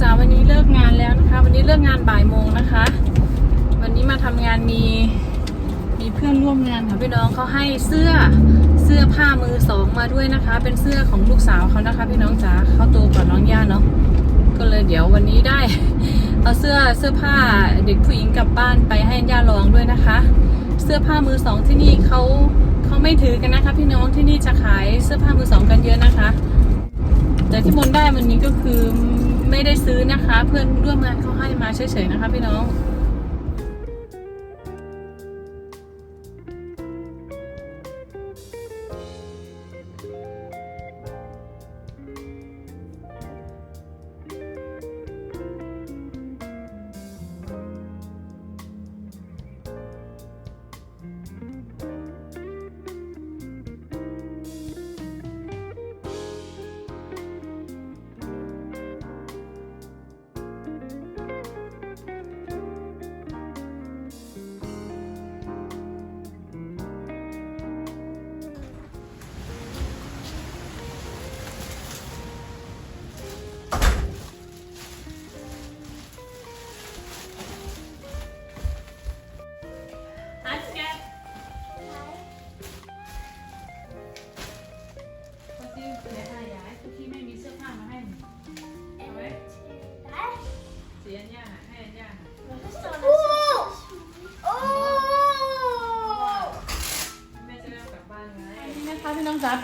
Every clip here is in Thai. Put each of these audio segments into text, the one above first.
จ๋าวันนี้เลิกงานแล้วนะคะ วันนี้เลิกงานบ่ายโมงนะคะ วันนี้มาทำงานมีมีเพื่อนร่วมงานค่ะพี่น้องเขาให้เสื้อเสื้อผ้ามือสองมาด้วยนะคะ เป็นเสื้อของลูกสาวเขานะคะ พี่น้องจ๋าเขาโตกว่าน้องย่าเนาะก็เลยเดี๋ยววันนี้ได้เอาเสื้อเสื้อผ้าเด็กผู้หญิงกลับบ้านไปให้ย่าลองด้วยนะคะ เสื้อผ้ามือสองที่นี่เขาเขาไม่ถือกันนะคะ พี่น้องที่นี่จะขายเสื้อผ้ามือสองกันเยอะนะคะ แต่ที่มนได้วันนี้ก็คือ ไม่ได้ซื้อนะคะ เพื่อนร่วมงานเขาให้มาเฉยๆนะคะพี่น้อง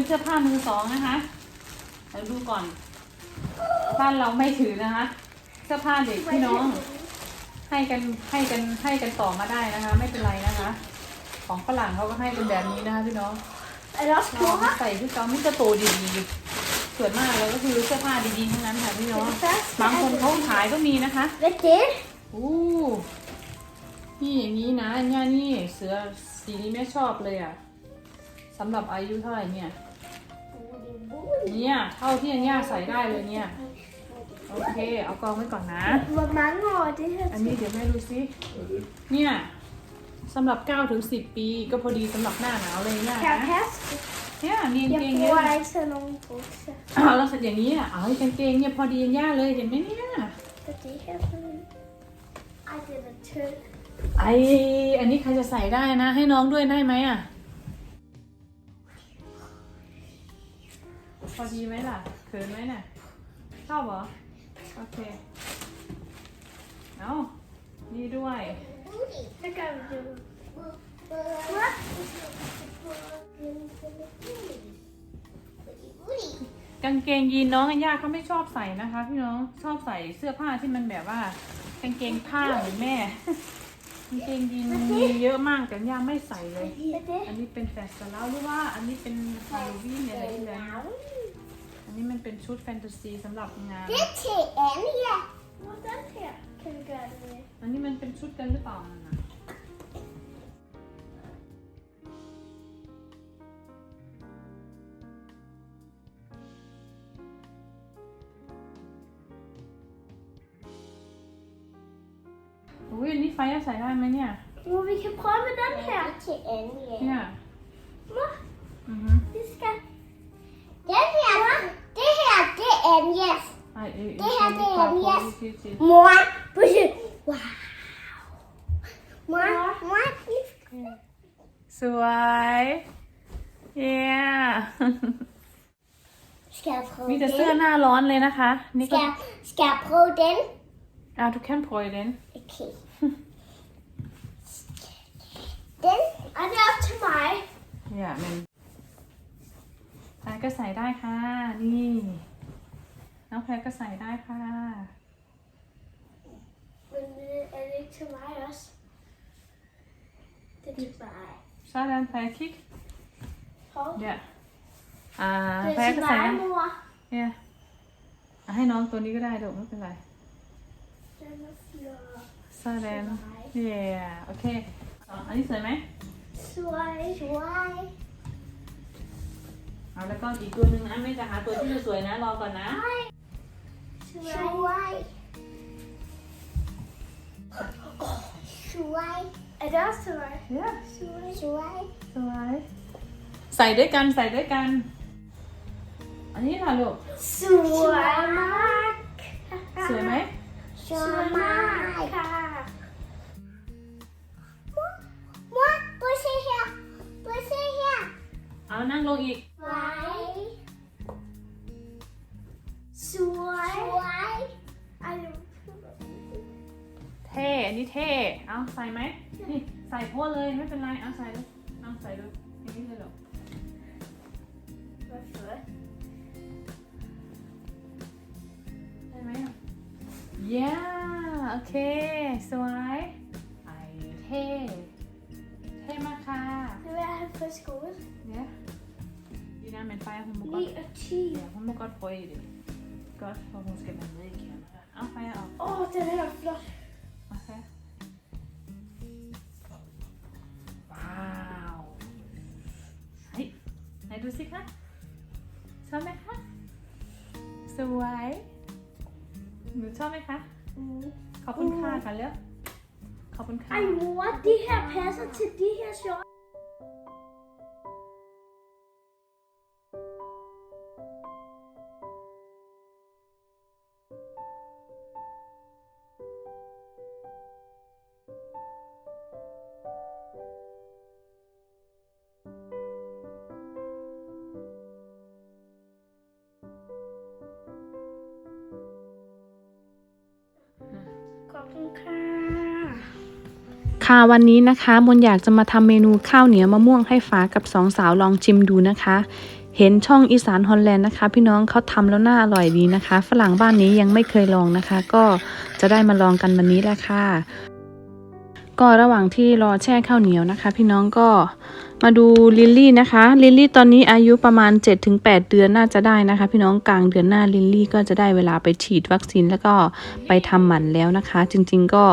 เป็นเสื้อผ้ามือสองนะคะเดี๋ยวดูก่อน บ้านเราไม่ถือนะคะ เสื้อผ้าเด็กพี่น้อง ให้กันให้กันให้กันต่อมาได้นะคะ ไม่เป็นไรนะคะ ของฝรั่งเขาก็ให้เป็นแบบนี้นะคะพี่น้อง Er dat น้อง kloppen? ใส่ที่เขาไม่จะโตดีๆส่วนมากเลยก็คือเสื้อผ้าดีๆทั้งนั้นค่ะพี่น้องบางคนเขาขายก็มีนะคะ Weet dit? อู้นี่อย่างนี้นะอันเนี้ยนี่เสือสีนี้แม่ชอบเลยอะสำหรับอายุเท่าไหร่เนี่ย เนี่ยเท่าที่อันย่าใส่ได้เลยเนี่ย โอเค เอากองไว้ก่อนนะ Wat mange år det her อันนี้เดี๋ยวแม่ดูซิ เนี่ยสำหรับ9ถึง10 ปีก็พอดีสำหรับหน้าหนาวเลยเนี่ย Kan นะ jeg passe? เนี่ยมีกาง Jeg เกงเยอะ bruger ikke sådan nogle bukser. อ้าวแล้วอย่างนี้อะเอาให้กางเกงเนี่ยพอดีย่าเลยเห็นไหมเนี่ย Så det her sådan... Ej, det er da tyndt. ไออันนี้ใครจะใส่ได้นะ ให้น้องด้วยได้ไหมอะ อดีไหมล่ะเขินไหมน่ะชอบเหรอ โอเค เอานี่ด้วย Så gør vi det. What? กางเกงยีนน้องอัญญาเขาไม่ชอบใส่นะคะ พี่น้องชอบใส่เสื้อผ้าที่มันแบบว่า กางเกงผ้าเหมือนแม่กางเกงยีนมีเยอะมากแต่อัญญาไม่ใส่เลย อันนี้เป็นแฟชั่นแล้วหรือว่า อันนี้เป็นฮาโลวีนอะไรที่แล้วอันนี้มัน เป็นชุดแฟนตาซีสำหรับงาน Det er til Anja. Hvordan her kan vi gøre det med? อันนี้มันเป็นชุดกันหรือเปล่านั่นน่ะ อุ้ยอันนี้ไฟจะใส่ได้ไหมเนี่ย Oh, vi kan prøve med den her. Til Anja. เนี่ย Nå, Anjas. ไอเอ Det her, det er Anjas. Yes. Mor, pusse. Wow. Mor, mor. สวย เย้ Skal jeg prøve มีแต่ den? เสื้อหน้าร้อนเลยนะคะ นี่ก็ Skal, jeg- skal jeg prøve den? อ่าทุกแค่นโปรยเดน Okay. Den, og det er op til mig. เนี่ยมันแพรก็ใส่ได้ค่ะ นี่ น้องแพรก็ใส่ได้ค่ะ Men øh, er det ikke til mig også? Det er til mig. ชาดันแพรคิก Prøv. เนี่ยอ่า Det แพร er ก็ til ใส่ mig, นะ mor. เนี่ยอะให้น้องตัวนี้ก็ได้เดี๋ยวไม่เป็นไร Den er flot. ซาแดนเย่โอเคอะอันนี้สวยไหม Svej, svej. เอาแล้วก็อีกตัวหนึ่งนะไม่จะหาตัวที่สวยๆนะรอก่อนนะ Svej. Svej. Er det også til mig? เนี่ย Svej. Svej. สวยใส่ด้วยกันใส่ด้วยกัน อันนี้ล่ะลูก Svej. สวย สวยมากค่ะมัวมัว不是 here 不是 here เอานั่งลงอีก สว อันนี้เท่เอาใส่ไหมนี่ใส่โพดเลยไม่เป็นไรเอาใส่เลยเอาใส่เลยอย่างนี้เลยเหรอสวยได้ไหมอะ yeah โอเคสวยไอเท่เท่มากค่ะ Nu er jeg på skole. Ja. Lina, men Freja, hun må godt, Lige og 10. ja, hun må godt prøve i det. Godt, for hun skal være med i kameraet. Au, Freja, op. Åh, oh, den her er flot. Okay. Wow. ไหนไหนดูสิคะชอบไหมคะ สวย หนูชอบไหมคะ Mm. ขอบคุณค่ะกันเร็วขอบคุณค่ะ Ej, mor, de her passer til de her shorts. คุณค่ะ ค่ะวันนี้นะคะมนอยากจะมาทำเมนูข้าวเหนียวมะม่วงให้ฟ้ากับสองสาวลองชิมดูนะคะ เห็นช่องอีสานฮอลแลนด์นะคะ พี่น้องเขาทำแล้วน่าอร่อยดีนะคะ ฝรั่งบ้านนี้ยังไม่เคยลองนะคะ ก็จะได้มาลองกันวันนี้แหละค่ะ ก็ระหว่างที่รอแช่ข้าวเหนียวนะคะ พี่น้องก็มาดูลิลลี่นะคะ ลิลลี่ตอนนี้อายุประมาณ 7-8 เดือนน่าจะได้นะคะ พี่น้องกลางเดือนหน้าลิลลี่ก็จะได้เวลาไปฉีดวัคซีนแล้วก็ไปทำหมันแล้วนะคะ จริงๆก็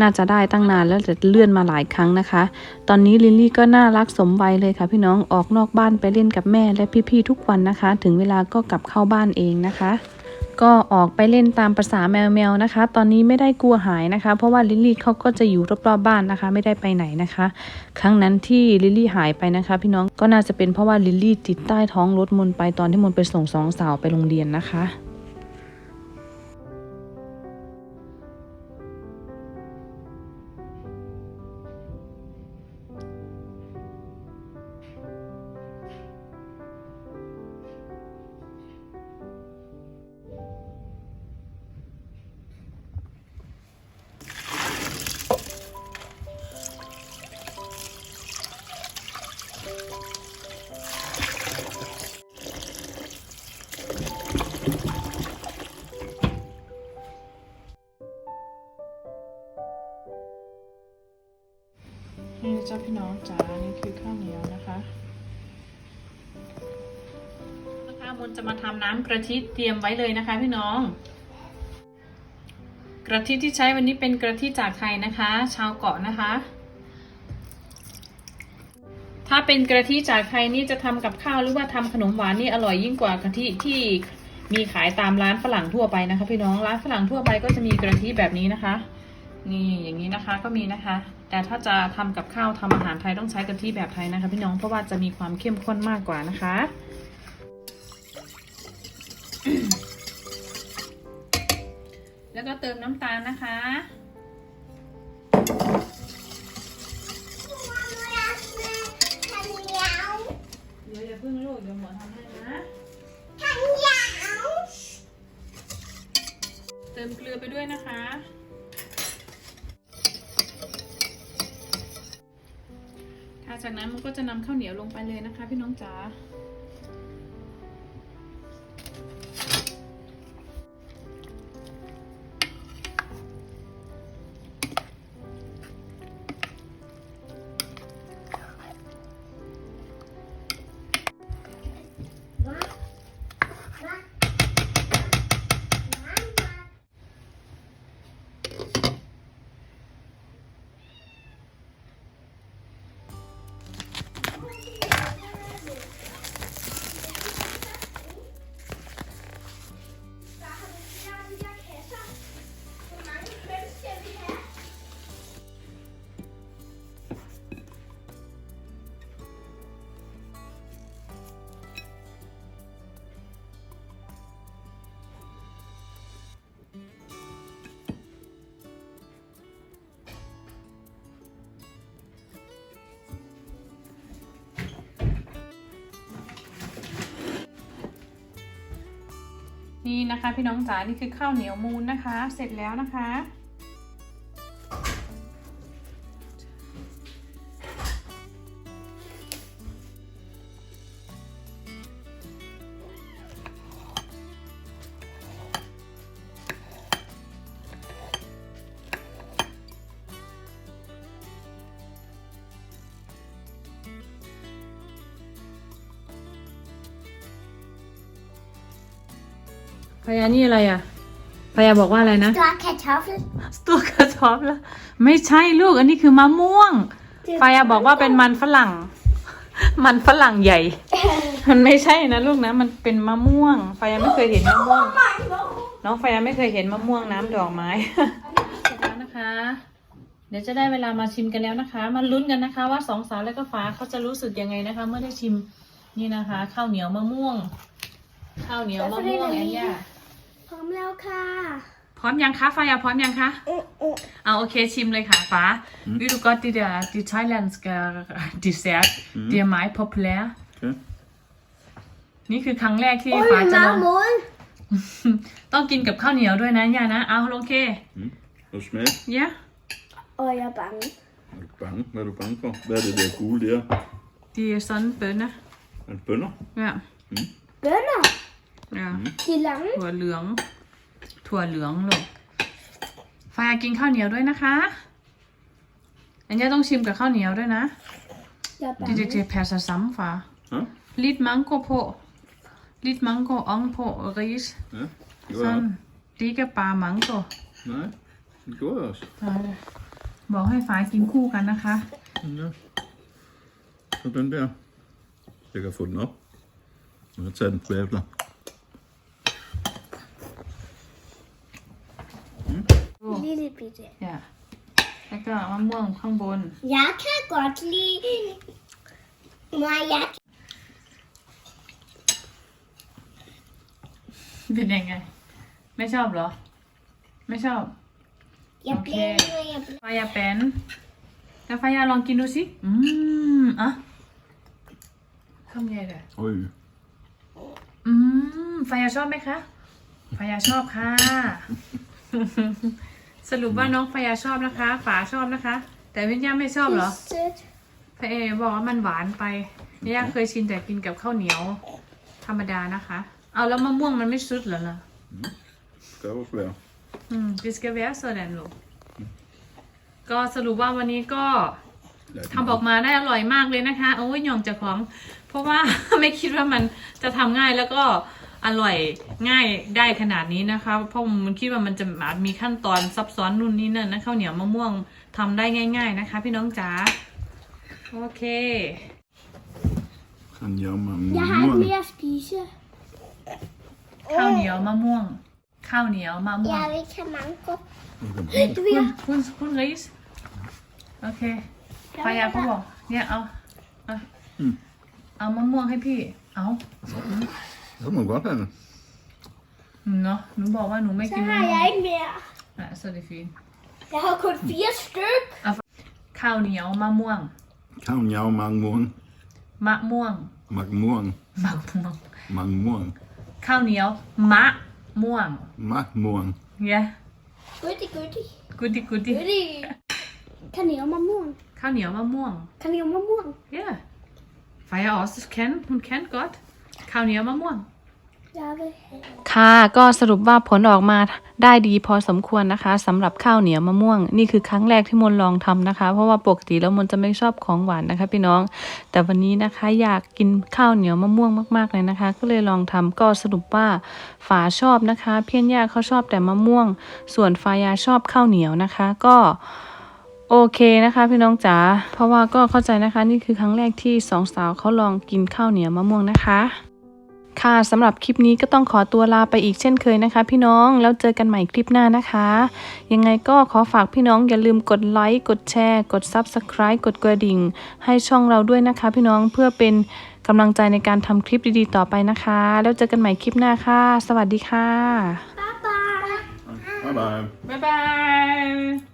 น่าจะได้ตั้งนานแล้วแต่เลื่อนมาหลายครั้งนะคะ ตอนนี้ลิลลี่ก็น่ารักสมวัยเลยค่ะ พี่น้องออกนอกบ้านไปเล่นกับแม่และพี่ๆทุกวันนะคะ ถึงเวลาก็กลับเข้าบ้านเองนะคะ ก็ออกไปเล่นตามภาษาแมวๆนะคะ ตอนนี้ไม่ได้กลัวหายนะคะ เพราะว่าลิลลี่เขาก็จะอยู่รอบๆบ้านนะคะ ไม่ได้ไปไหนนะคะ ครั้งนั้นที่ลิลลี่หายไปนะคะ พี่น้องก็น่าจะเป็นเพราะว่าลิลลี่ติดใต้ท้องรถมนไปตอนที่มนไปส่งสองสาวไปโรงเรียนนะคะ พี่น้องจ๋านี่คือข้าวเหนียวนะคะนะคะมนจะมาทำน้ำกระทิเตรียมไว้เลยนะคะพี่น้อง กระทิที่ใช้วันนี้เป็นกระทิจากไทยนะคะ ชาวเกาะนะคะ ถ้าเป็นกระทิจากไทยนี่จะทำกับข้าวหรือว่าทำขนมหวานนี่อร่อยยิ่งกว่ากระทิที่มีขายตามร้านฝรั่งทั่วไปนะคะ พี่น้องร้านฝรั่งทั่วไปก็จะมีกระทิแบบนี้นะคะ นี่อย่างนี้นะคะก็มีนะคะ แต่ถ้าจะทำกับข้าวทำอาหารไทยต้องใช้กะทิแบบไทยนะคะ พี่น้องเพราะว่าจะมีความเข้มข้นมากกว่านะคะ แล้วก็เติมน้ำตาลนะคะเดี๋ยวอย่าเพิ่งลูกเดี๋ยวหมอทำให้นะเติมเกลือไปด้วยนะคะ จากนั้นมันก็จะนำข้าวเหนียวลงไปเลยนะคะ พี่น้องจ๋า นี่นะคะ พี่น้องจ๋านี่คือข้าวเหนียวมูนนะคะ เสร็จแล้วนะคะ พยานี่อะไรอะพยาบอกว่าอะไรนะ Da Kartoffel. ตัวกระชอบแล้วไม่ใช่ลูกอันนี้คือมะม่วงไฟาบอกว่าเป็นมันฝรั่ง มันฝรั่งใหญ่ มันไม่ใช่นะลูกนะ มันเป็นมะม่วงไฟาไม่เคยเห็นมะม่วง น้องไฟาไม่เคยเห็นมะม่วงน้ำดอกไม้เสร็จแล้วนะคะ เดี๋ยวจะได้เวลามาชิมกันแล้วนะคะ มาลุ้นกันนะคะ ว่าสองสาวและก็ฟ้าเขาจะรู้สึกยังไงนะคะ เมื่อได้ชิมนี่นะคะ ข้าวเหนียวมะม่วง ข้าวเหนียวมะม่วงแอนย่าพ ร้อมแล้วค่ะ พร้อมยังคะไฟาพร้อมยังคะเอาโอเคชิมเลยค่ะฟ้า Vil du godt det der det thailandske dessert det er meget populær Okay. นี่คือครั้งแรกที่ Ui, ฟ้าจะลอง marmor. ต้องกินกับข้าวเหนียวด้วยนะย่านะ เอาโอเค Og smag. เยอะ Åh, jeg er bange. Er du bange? Hvad er du bange for? Hvad er det der gule der? ดีซันเปิดนะ Er det bønner? เนี่ย Bønner. เนี่ย De er lange. ถั่วเหลือง ถั่วเหลืองลูกฟ้ากินข้าวเหนียวด้วยนะคะ อันนี้ต้องชิมกับข้าวเหนียวด้วยนะ Jeg er ดีเจ bange. เจแพรซ้ำฟ้า Ja, Lidt mango på. Lidt mango ovenpå og ris. ja. Det var Sådan. Det er ikke bare mango. Nej, det gjorde jeg også. บอกให้ฟ้ากินคู่กันนะคะ Ja. Så den der. Jeg kan få den op. Og så tage den på æbler. Lille bitte. ja แล้ว ก็มะม่วงข้างบน Jeg kan godt lide... Nej, jeg เป็นยังไง ไม่ชอบเหรอ ไม่ชอบ Jeg Okay. bliver... Jeg bliver... ฟายาเป็นแล้วฟายาลองกินดูสิ อืมอะทำไงเลย Øj. อืมฟายาชอบไหมคะฟายาชอบค่ะ สรุปว่าน้องฟายาชอบนะคะ ฝาชอบนะคะ แต่วิญญาไม่ชอบเหรอ Sødt. พี่เอบอกว่ามันหวานไปย่าเคยชินแต่กินกับข้าวเหนียว ธรรมดานะคะ เอาแล้วมะม่วงมันไม่สุดเหรอล่ะ Det var svært. อืมดิสกเวสโซแดนลูกก็สรุปว่าวันนี้ก็ Lad den ทำออกมาได้อร่อยมากเลยนะคะ โอ้ยหย่องจากของ เพราะว่า ไม่คิดว่ามันจะทำง่ายแล้วก็ อร่อยง่ายได้ขนาดนี้นะคะ เพราะมันคิดว่ามันจะอาจมีขั้นตอนซับซ้อนนู่นนี่นั่นนะข้าวเหนียวมะม่วงทำได้ง่าย ๆนะคะ พี่น้องจ๋าโอเค Kan jeg med Jeg har ikke muren? mere at spise. ข้าวเหนียวมะม่วง ข้าวเหนียวมะม่วง Jeg vil ikke have mango. Okay. Du vil คุณ have... คุณคุณริสโอเคพายาก็บอกเนี่ยเอาเอาอืมเอามะม่วงให้พี่เอา Det må godt have det. เนาะหนูบอกว่าหนูไม่ Så กินมะ har ม่วง jeg ikke mere. อะสวัสดีฟีน Jeg har kun fire styk. ข้าวเหนียวมะม่วง Kav njav mang muren. มะม่วง Mag muren. มะม่วง Mang muren. ข้าวเหนียวมะม่วง Mag muren. เย้ Goodie, goodie. กูดิกูดิ Goodie. Kan I om morgen? ข้าวเหนียวมะม่วง Kan I om morgen? เย้ไฟอ ข้าวเหนียวมะม่วง ค่ะ ก็สรุปว่าผลออกมาได้ดีพอสมควรนะคะสำหรับข้าวเหนียวมะม่วง นี่คือครั้งแรกที่มนลองทำนะคะ เพราะว่าปกติแล้วมนจะไม่ชอบของหวานนะคะ พี่น้อง แต่วันนี้นะคะอยากกินข้าวเหนียวมะม่วงมากๆเลยนะคะ ก็เลยลองทำก็สรุปว่าฝาชอบนะคะ เพี้ยนยาเขาชอบแต่มะม่วง ส่วนฟายาชอบข้าวเหนียวนะคะ ก็โอเคนะคะพี่น้องจ๋า เพราะว่าก็เข้าใจนะคะ นี่คือครั้งแรกที่สองสาวเขาลองกินข้าวเหนียวมะม่วงนะคะ ค่ะสำหรับคลิปนี้ก็ต้องขอตัวลาไปอีกเช่นเคยนะคะ พี่น้องแล้วเจอกันใหม่คลิปหน้านะคะ ยังไงก็ขอฝากพี่น้องอย่าลืมกดไลค์กดแชร์ กด Subscribe กดกระดิ่ง ให้ช่องเราด้วยนะคะ พี่น้องเพื่อเป็นกำลังใจในการทำคลิปดีๆต่อไปนะคะ แล้วเจอกันใหม่คลิปหน้าค่ะ สวัสดีค่ะ Bye bye. Bye bye. บ๊ายบาย